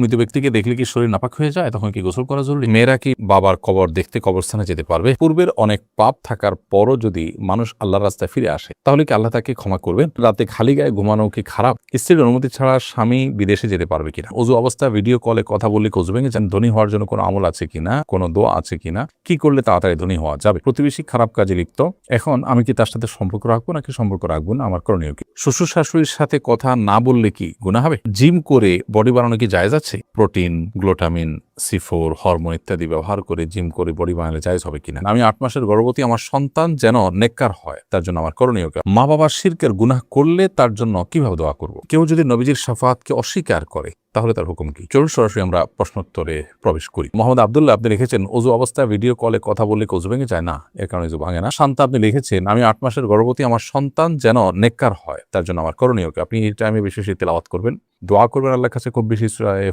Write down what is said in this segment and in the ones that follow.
মৃত ব্যক্তিকে দেখলে কি শরীর নাপাক হয়ে যায়? তখন কি গোসল করা জরুরি? মেয়েরা কি বাবার কবর দেখতে কবরস্থানে যেতে পারবে? পূর্বের অনেক পাপ থাকার পরও যদি মানুষ আল্লাহর রাস্তায় ফিরে আসে, তাহলে কি আল্লাহ তাকে ক্ষমা করবেন? রাতে খালি গায়ে ঘুমানো কি খারাপ? স্ত্রীর অনুমতি ছাড়া স্বামী বিদেশে যেতে পারবে কিনা? অজু অবস্থা ভিডিও কলে কথা বললে কজু ভেঙে যান, ধনী হওয়ার জন্য কোনো আমল আছে কিনা? কোনো দোয়া আছে কিনা? কি করলে তাড়াতাড়ি ধনী হওয়া যাবে? প্রতিবেশী খারাপ কাজে লিপ্ত। এখন আমি কি তার সাথে সম্পর্ক রাখব নাকি সম্পর্ক রাখব না? আমার করণীয় কি? শ্বশুর শাশুড়ির সাথে কথা না বললে কি গুণা হবে? জিম করে বডি বানানো কি জায়েজ আছে প্রোটিন গ্লুটামিন সিফোর হরমোন ইত্যাদি ব্যবহার করে জিম করে বডি বানালে জায়েজ হবে কিনা? আমি আট মাসের গর্ভবতী, আমার সন্তান যেন নেককার হয়, তার জন্য আমার করণীয়? মা বাবার শিরকের গুনাহ করলে তার জন্য কীভাবে দোয়া করব? কেউ যদি নবীজির সাফাতকে অস্বীকার করে, তাহলে তার হুকুম কি? চলুন সরাসরি আমরা প্রশ্নোত্তরে প্রবেশ করি। মোহাম্মদ আবদুল্লাহ, আপনি লিখেছেন অজু অবস্থায় ভিডিও কলে কথা বললে কজু ভেঙে যায়? না, এর কারণে অজু ভাঙে না। শান্তা, আপনি লিখেছেন, আমি আট মাসের গর্ভবতী, আমার সন্তান যেন নেককার হয়, তার জন্য আমার করণীয়? আপনি এই টাইমে বেশি বেশি তেলাওয়াত করবেন। দোয়া করবেন আল্লাহর কাছে, খুব বেশি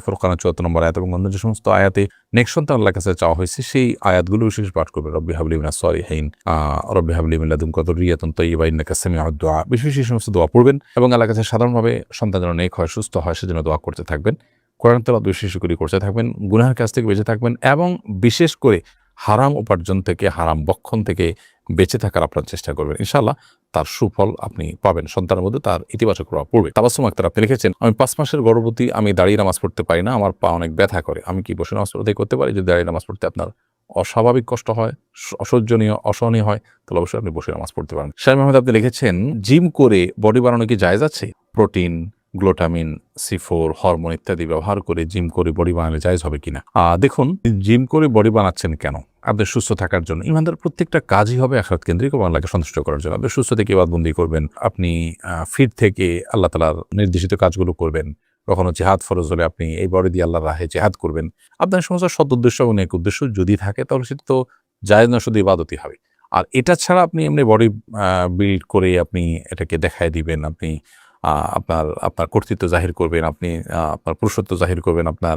ফোরকানা চুয়াত্তর নম্বর আয়াত এবং অন্য যে সমস্ত আয়াতে নেক্সট সন্তান আল্লাহ কাছে চাওয়া হয়েছে, সেই আয়াতগুলো বিশেষ পাঠ করবে রব্বি হাবলিমিনা সরি হেইন রব্বি হাবলিমিল্লা দুম কত রিয়াতন তৈবা ইন্নাকা আর দোয়া বিশেষ সেই সমস্ত দোয়া পড়বেন এবং আল্লাহ কাছে সাধারণভাবে সন্তান যেন নেক হয়, সুস্থ হয়, সেজন্য দোয়া করতে থাকবেন। কোরআন তালা বিশেষ করে করতে থাকবেন গুনার কাছ থেকে বেঁচে থাকবেন এবং বিশেষ করে হারাম উপার্জন থেকে, হারাম বক্ষণ থেকে বেঁচে থাকার আপনার চেষ্টা করবেন। ইনশাআল্লাহ তার সুফল আপনি পাবেন। সন্তানের মধ্যে তার ইতিবাচক প্রভাব পড়বে। তাবাসুম আক্তার আপনি লিখেছেন, আমি পাঁচ মাসের গর্ভবতী, আমি দাঁড়িয়ে নামাজ পড়তে পারি না, আমার পা অনেক ব্যথা করে। আমি কি বসে নামাজ পড়তে করতে পারি? যদি দাঁড়িয়ে নামাজ পড়তে আপনার অস্বাভাবিক কষ্ট হয়, অসহ্যনীয়, অসহনীয় হয়, তাহলে অবশ্যই আপনি বসে নামাজ পড়তে পারেন। শাহ মাহমুদ, আপনি লিখেছেন, জিম করে বডি বানানো কি জায়েজ আছে? প্রোটিন, গ্লোটামিন সিফোর হরমোন ইত্যাদি ব্যবহার করে জিম করে বডি বানালে জায়েজ হবে কিনা? দেখুন, জিম করে বডি বানাচ্ছেন কেন? আপনি সুস্থ থাকার জন্য। ইমানদার প্রত্যেকটা কাজই হবে আখরাত কেন্দ্রিক এবং আল্লাহকে সন্তুষ্ট করার জন্য। আপনি সুস্থ থেকে বাদবন্দি করবেন? আপনি ফিট থেকে আল্লাহ তালার নির্দেশিত কাজগুলো করবেন। কখনো জেহাদ ফরজ হলে আপনি এই বডি দিয়ে আল্লাহ রাহে জেহাদ করবেন। আপনার সমস্ত সৎ উদ্দেশ্য এবং এক উদ্দেশ্য যদি থাকে, তাহলে সেটা তো জায়েজ না শুধু ইবাদতই হবে। আর এটা ছাড়া আপনি এমনি বডি বিল্ড করে আপনি এটাকে দেখায় দিবেন, আপনি আপনার আপনার কর্তৃত্ব জাহির করবেন, আপনি আপনার পুরুষত্ব জাহির করবেন, আপনার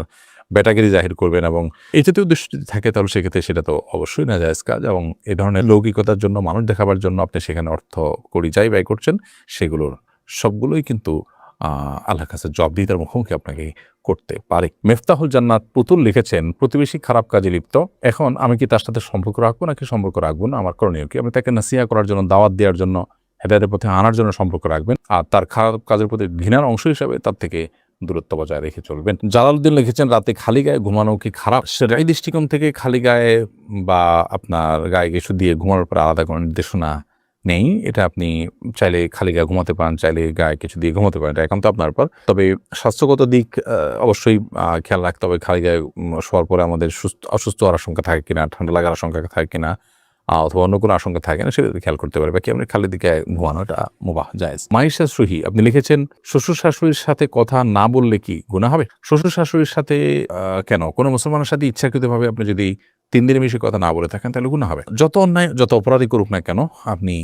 ব্যাটাগিরি জাহির করবেন এবং এই জাতীয় উদ্দেশ্য যদি থাকে তাহলে সেক্ষেত্রে সেটা তো অবশ্যই না জায়েজ কাজ এবং এ ধরনের লৌকিকতার জন্য মানুষ দেখাবার জন্য আপনি সেখানে অর্থ করি যাই ব্যয় করছেন সেগুলোর সবগুলোই কিন্তু আহ, আল্লাহর কাছে জবাবদিহিতার মুখোমুখি আপনাকে করতে পারে। মেফতাহুল জান্নাত পুতুল লিখেছেন প্রতিবেশী খারাপ কাজে লিপ্ত। এখন আমি কি তার সাথে সম্পর্ক রাখব নাকি সম্পর্ক রাখব না? আমার করণীয় কি? আমি তাকে নাসিয়া করার জন্য দাওয়াত দেওয়ার জন্য হেদায়তের পথে আনার জন্য সম্পর্ক রাখবেন। আর তার খারাপ কাজের প্রতি ঘৃণার অংশ হিসাবে তার থেকে দূরত্ব বজায় রেখে চলবেন। জালালউদ্দিন লিখেছেন, রাতে খালি গায়ে ঘুমানো কি খারাপ? সেটাই দৃষ্টিকোণ থেকে খালি গায়ে বা আপনার গায়ে কিছু দিয়ে ঘুমানোর পর আলাদা কোনো নির্দেশনা নেই। এটা আপনি চাইলে খালি গায়ে ঘুমাতে পারেন, চাইলে গায়ে কিছু দিয়ে ঘুমাতে পারেন। এখন তো আপনার পর তবে স্বাস্থ্যগত দিক অবশ্যই খেয়াল রাখতে হবে, খালি গায়ে শোয়ার পরে আমাদের সুস্থ, অসুস্থ হওয়ার আশঙ্কা থাকে কিনা, ঠান্ডা লাগার আশঙ্কা থাকে কিনা অথবা অন্য কোনো আশঙ্কা থাকে না, সেটা খেয়াল করতে পারে বাকি আপনি খালি দিকে ঘুমানো, এটা মুবাহ, জায়েজ। মাইশা সুহি, আপনি লিখেছেন, শ্বশুর শাশুড়ির সাথে কথা না বললে কি গুণা হবে? শ্বশুর শাশুড়ির সাথে কেন? কোনো মুসলমানের সাথে ইচ্ছাকৃতভাবে আপনি যদি তিন দিনের বেশি কথা না বলে থাকেন, তাহলে গুণা হবে। যত অন্যায়, যত অপরাধী করুক না কেন, আপনি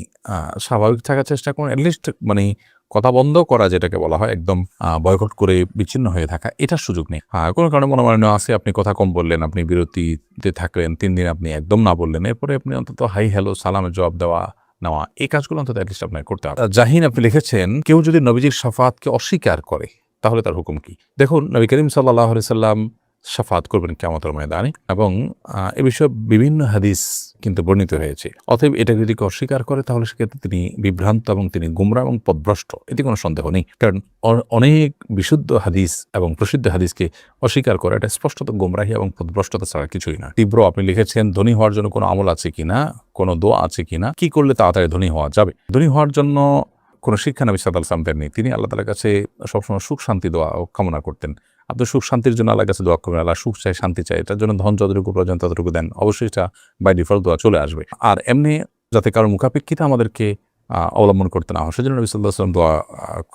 স্বাভাবিক থাকার চেষ্টা করুন অ্যাটলিস্ট মানে কথা বন্ধ করা যেটাকে বলা হয় একদম বয়কট করে বিচ্ছিন্ন হয়ে থাকা এটার সুযোগ নেই। আহ, কোনো কারণে মনোমালিন্য আছে আপনি কথা কম বললেন আপনি বিরতিতে থাকলেন তিন দিন আপনি একদম না বললেন এরপরে আপনি অন্তত হাই হ্যালো সালামের জবাব দেওয়া নেওয়া এই কাজগুলো অন্তত অ্যাটলিস্ট আপনাকে করতে হবে। জাহিন আপনি লিখেছেন কেউ যদি নবীজির সাফাতকে অস্বীকার করে তাহলে তার হুকুম কি? দেখুন নবী করিম সাল্লাহ সাল্লাম সাফাত করবেন কেমতের ময়দানে এবং এ বিষয়ে বিভিন্ন হাদিস কিন্তু বর্ণিত হয়েছে। অতএব এটা যদি অস্বীকার করে, তাহলে সেক্ষেত্রে তিনি বিভ্রান্ত এবং তিনি গুমরা এবং পদভ্রষ্ট। এতে কোনো সন্দেহ নেই। কারণ অনেক বিশুদ্ধ হাদিস এবং প্রসিদ্ধ হাদিসকে অস্বীকার করা, এটা স্পষ্টত গুমরাহি এবং পদভ্রষ্টতা ছাড়া কিছুই না। তীব্র আপনি লিখেছেন, ধনী হওয়ার জন্য কোনো আমল আছে কিনা? কোনো দোয়া আছে কিনা? কি করলে তাড়াতাড়ি ধনী হওয়া যাবে? ধনী হওয়ার জন্য কোনো শিক্ষা নবী সাদ আলসালাম দেননি। তিনি আল্লাহ তালার কাছে সবসময় সুখ শান্তি ও কামনা করতেন। আপনি সুখ শান্তির জন্য আল্লাহর কাছে দোয়া করবেন। আল্লাহ সুখ চাই, শান্তি চাই। এটার জন্য ধন যতটুকু প্রয়োজন ততটুকু দেন। অবশ্যই এটা বাই ডিফল্ট দোয়া চলে আসবে। আর এমনি যাতে কারোর মুখাপেক্ষিতে আমাদেরকে অবলম্বন করতে না হয়। সেজন্য নবী সাল্লাহ সাল্লাম দোয়া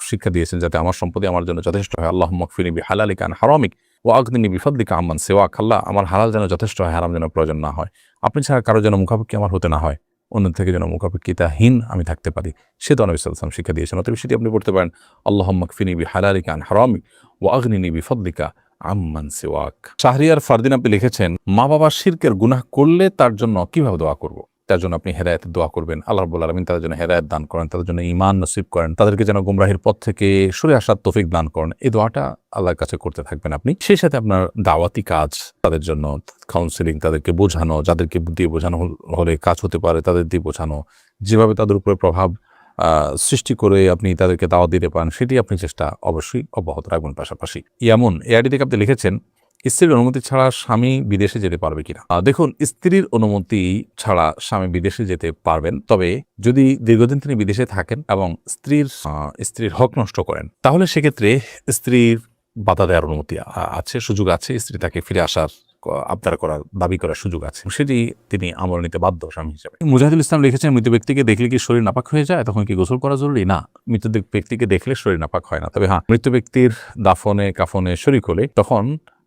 শিক্ষা দিয়েছেন যাতে আমার সম্পত্তি আমার জন্য যথেষ্ট হয়। আল্লাহ মকফিনি বি হালালি কান হারামিক ও আগ্নি বিফদ্দিকা আম্মান সেওয়া খাল্লা আমার হালাল যেন যথেষ্ট হয়, হারাম যেন প্রয়োজন না হয়। আপনি ছাড়া কারও যেন মুখাপেক্ষি আমার হতে না হয়। অন্য থেকে যেন মোকাপেক্ষিতাহীন আমি থাকতে পারি। সে তো নবী শিক্ষা দিয়েছেন। অতএব সেটি আপনি পড়তে পারেন। আল্লাহ মকফিনি বি হালালি কান হারামি ও আগ্নিনি বিফদ্দিকা আম্মান সেওয়াক। শাহরিয়ার ফারদিন আপনি লিখেছেন মা বাবা শিরকের গুনাহ করলে তার জন্য কীভাবে দোয়া করব? তার জন্য আপনি হেদায়তের দোয়া করবেন। আল্লাহ রাব্বুল আলামিন তাদের জন্য হেদায়ত দান করেন, তাদের জন্য ইমান নসিব করেন, তাদেরকে যেন গুমরাহির পথ থেকে সরে আসার তৌফিক দান করেন। এই দোয়াটা আল্লাহর কাছে করতে থাকবেন আপনি। সেই সাথে আপনার দাওয়াতি কাজ, তাদের জন্য কাউন্সিলিং তাদেরকে বোঝানো, যাদেরকে দিয়ে বোঝানো হলে কাজ হতে পারে, তাদের দিয়ে বোঝানো, যেভাবে তাদের উপরে প্রভাব সৃষ্টি করে আপনি তাদেরকে দাওয়াত দিতে পারেন, সেটি আপনি চেষ্টা অবশ্যই অব্যাহত রাখবেন পাশাপাশি। ইয়ামুন, এআইডি থেকে আপনি লিখেছেন স্ত্রীর অনুমতি ছাড়া স্বামী বিদেশে যেতে পারবে কিনা? দেখুন, স্ত্রীর অনুমতি ছাড়া স্বামী বিদেশে যেতে পারবেন। তবে যদি দীর্ঘদিন তিনি বিদেশে থাকেন এবং স্ত্রীর স্ত্রীর হক নষ্ট করেন, তাহলে সেক্ষেত্রে স্ত্রীর বাধা দেওয়ার অনুমতি আছে, সুযোগ আছে। স্ত্রী তাকে ফিরে আসার আবদার করার, দাবি করার সুযোগ আছে। সেটি তিনি আমল নিতে বাধ্য স্বামী হিসেবে। মুজাহিদুল ইসলাম লিখেছেন, মৃত ব্যক্তিকে দেখলে কি শরীর নাপাক হয়ে যায়? তখন কি গোসল করা জরুরি? না, মৃত ব্যক্তিকে দেখলে শরীর নাপাক হয় না। তবে হ্যাঁ মৃত ব্যক্তির দাফনে, কাফনে শরিক হলে তখন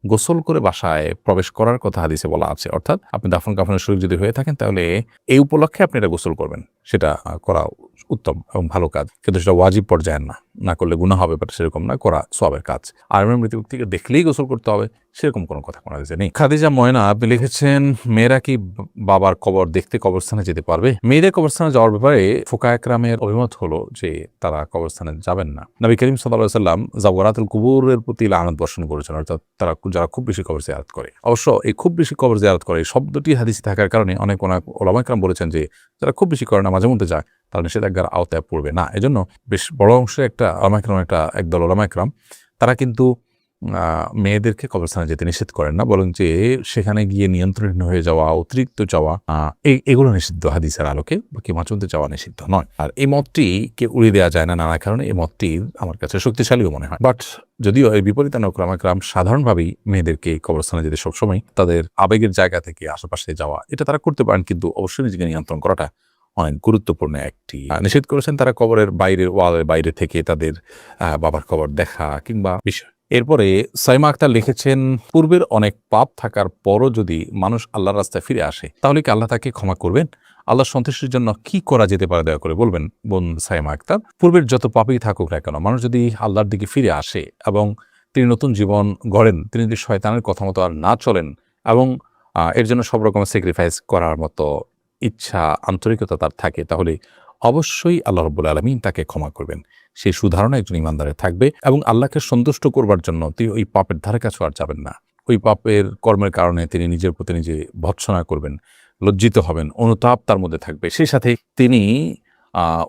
গোসল করে বাসায় প্রবেশ করার কথা হাদিসে বলা আছে। অর্থাৎ আপনি দাফন কাফনের সুযোগ যদি হয়ে থাকেন, তাহলে এই উপলক্ষে আপনি এটা গোসল করবেন। সেটা করা উত্তম এবং ভালো কাজ। কিন্তু সেটা ওয়াজিব পর্যায়ের না। না করলে গুণা হবে, বাট সেরকম না, করা সবের কাজ। আর এমনি মৃত ব্যক্তিকে দেখলেই গোসল করতে হবে, সেরকম কোনো কথা কোনো হাদিসে নেই। খাদিজা ময়না, আপনি লিখেছেন, মেয়েরা কি বাবার কবর দেখতে কবরস্থানে যেতে পারবে? মেয়েদের কবরস্থানে যাওয়ার ব্যাপারে ফোকা একরামের অভিমত হলো যে, তারা কবরস্থানে যাবেন না। নবী করিম সাল্লাহ সাল্লাম জাওয়ারাতুল কুবুরের প্রতি লানত বর্ষণ করেছেন। অর্থাৎ তারা যারা খুব বেশি কবর জিয়ারত করে। অবশ্য এই খুব বেশি কবর জিয়ারত করে শব্দটি হাদিসে থাকার কারণে অনেক অনেক ওলামাইকরাম বলেছেন যে যারা খুব বেশি করে না মাঝে মধ্যে যায়, তারা নিষেধাজ্ঞার আওতায় পড়বে না। এজন্য বেশ বড় অংশে একটা ওলামাইকরাম একটা একদল ওলামাইকরাম তারা কিন্তু মেয়েদেরকে কবরস্থানে যেতে নিষেধ করেন না বরং যে সেখানে গিয়ে নিয়ন্ত্রণ হয়ে যাওয়া, অতিরিক্ত যাওয়া এগুলো নিষিদ্ধ হাদিসের আলোকে বা কি মাচুন্তে যাওয়া নিষিদ্ধ নয়। আর এই মতটি কে উড়িয়ে দেওয়া যায় না নানা কারণে, এই মতটি আমার কাছে শক্তিশালীও মনে হয়। বাট যদিও এর বিপরীতে নকরামাকরাম সাধারণভাবেই মেয়েদেরকে কবরস্থানে যেতে সবসময় তাদের আবেগের জায়গা থেকে আশেপাশে যাওয়া, এটা তারা করতে পারেন, কিন্তু অবশ্যই নিজেকে নিয়ন্ত্রণ করাটা অনেক গুরুত্বপূর্ণ একটি নিষেধ করেছেন তারা কবরের বাইরের ওয়ালের বাইরে থেকে তাদের বাবার কবর দেখা কিংবা বিষয়। এরপরে সাইমা আক্তার লিখেছেন, পূর্বের অনেক পাপ থাকার পরও যদি মানুষ আল্লাহর রাস্তায় ফিরে আসে, তাহলে কি আল্লাহ তাকে ক্ষমা করবেন? আল্লাহর সন্তুষ্টির জন্য কি করা যেতে পারে দয়া করে বলবেন? বোন সাইমা আক্তার, পূর্বের যত পাপই থাকুক না কেন, মানুষ যদি আল্লাহর দিকে ফিরে আসে এবং তিনি নতুন জীবন গড়েন, তিনি যদি শয়তানের কথা মতো আর না চলেন এবং এর জন্য সব রকমের স্যাক্রিফাইস করার মতো ইচ্ছা, আন্তরিকতা তার থাকে, তাহলে অবশ্যই আল্লাহ রব্বুল আলমিন তাকে ক্ষমা করবেন। সেই সুধারণা একজন ইমানদারের থাকবে এবং আল্লাহকে সন্তুষ্ট করবার জন্য তিনি ওই পাপের ধারে কাছে আর যাবেন না। ওই পাপের কর্মের কারণে তিনি নিজের প্রতি নিজে ভৎসনা করবেন, লজ্জিত হবেন, অনুতাপ তার মধ্যে থাকবে। সেই সাথে তিনি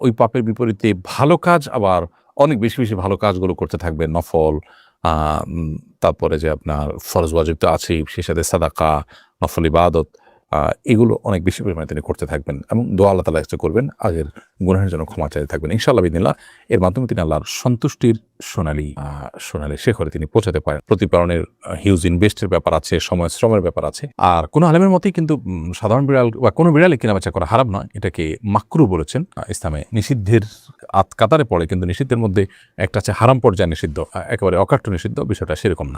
ওই পাপের বিপরীতে ভালো কাজ আবার অনেক বেশি বেশি ভালো কাজগুলো করতে থাকবেন নফল তারপরে যে আপনার ফরজ ওয়াজিব তো আছেই সেই সাথে সাদাকা, নফল ইবাদত এগুলো অনেক বেশি পরিমাণে তিনি করতে থাকবেন এবং দোয়া আল্লাহ তালা একটা করবেন, আগের গুনাহের জন্য ক্ষমা চাইতে থাকবেন। ইনশাআল্লাহ বিদিল্লাহ এর মাধ্যমে তিনি আল্লাহর সন্তুষ্টির সোনালি সোনালি শেখরে তিনি পৌঁছাতে পারেন। প্রতিপালনের হিউজ ইনভেস্টের ব্যাপার আছে, সময় শ্রমের ব্যাপার আছে। আর কোনো আলেমের মতেই কিন্তু সাধারণ বিড়াল বা কোনো বিড়ালে কেনাবেচা করা হারাম নয়। এটাকে মাকরু বলেছেন। ইসলামে নিষিদ্ধের আত কাতারে পড়ে, কিন্তু নিষিদ্ধের মধ্যে একটা আছে হারাম পর্যায়ে নিষিদ্ধ একেবারে অকাট্য নিষিদ্ধ, বিষয়টা সেরকম না।